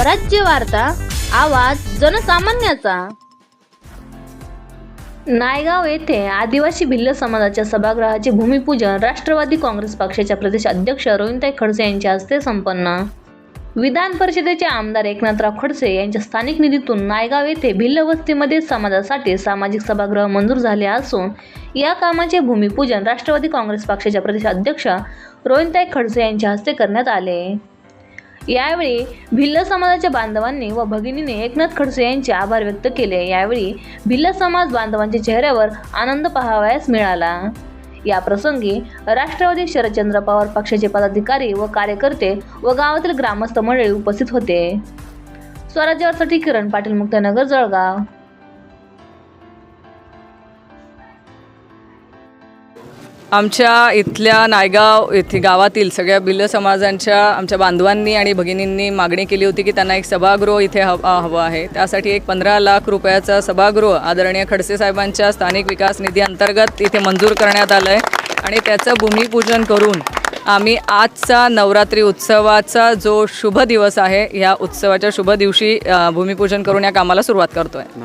स्वराज्य वार्ता आवाज जनसामान्याचा. नायगाव येथे आदिवासी भिल्ल समाजाच्या सभागृहाचे भूमिपूजन राष्ट्रवादी काँग्रेस पक्षाच्या प्रदेश अध्यक्ष रोहिणताई खडसे यांच्या हस्ते संपन्न. विधान परिषदेचे आमदार एकनाथराव खडसे यांच्या स्थानिक निधीतून नायगाव येथे भिल्ल वस्तीमध्ये समाजासाठी सामाजिक सभागृह मंजूर झाले असून या कामाचे भूमिपूजन राष्ट्रवादी काँग्रेस पक्षाच्या प्रदेश अध्यक्ष रोहिणताई खडसे यांच्या हस्ते करण्यात आले. यावेळी भिल्ल समाजाच्या बांधवांनी व भगिनीने एकनाथ खडसे यांचे आभार व्यक्त केले. यावेळी भिल्ल समाज बांधवांच्या चेहऱ्यावर आनंद पाहावयास मिळाला. या प्रसंगी राष्ट्रवादी शरदचंद्र पवार पक्षाचे पदाधिकारी व कार्यकर्ते व गावातील ग्रामस्थ मंडळी उपस्थित होते. स्वराज्यावरसाठी किरण पाटील मुक्तनगर जळगाव. आमच्या इथल्या नायगाव येथे गावातील सगळ्या भिल्ल समाजांच्या आमच्या बांधवांनी आणि भगिनींनी मागणी केली होती की त्यांना एक सभागृह इथे हव हवं आहे. त्यासाठी एक पंधरा लाख रुपयाचा सभागृह आदरणीय खडसे साहेबांच्या स्थानिक विकास निधी अंतर्गत इथे मंजूर करण्यात आलं आहे आणि त्याचं भूमिपूजन करून आम्ही आजचा नवरात्री उत्सवाचा जो शुभ दिवस आहे ह्या उत्सवाच्या शुभ दिवशी भूमिपूजन करून या कामाला सुरुवात करतो आहे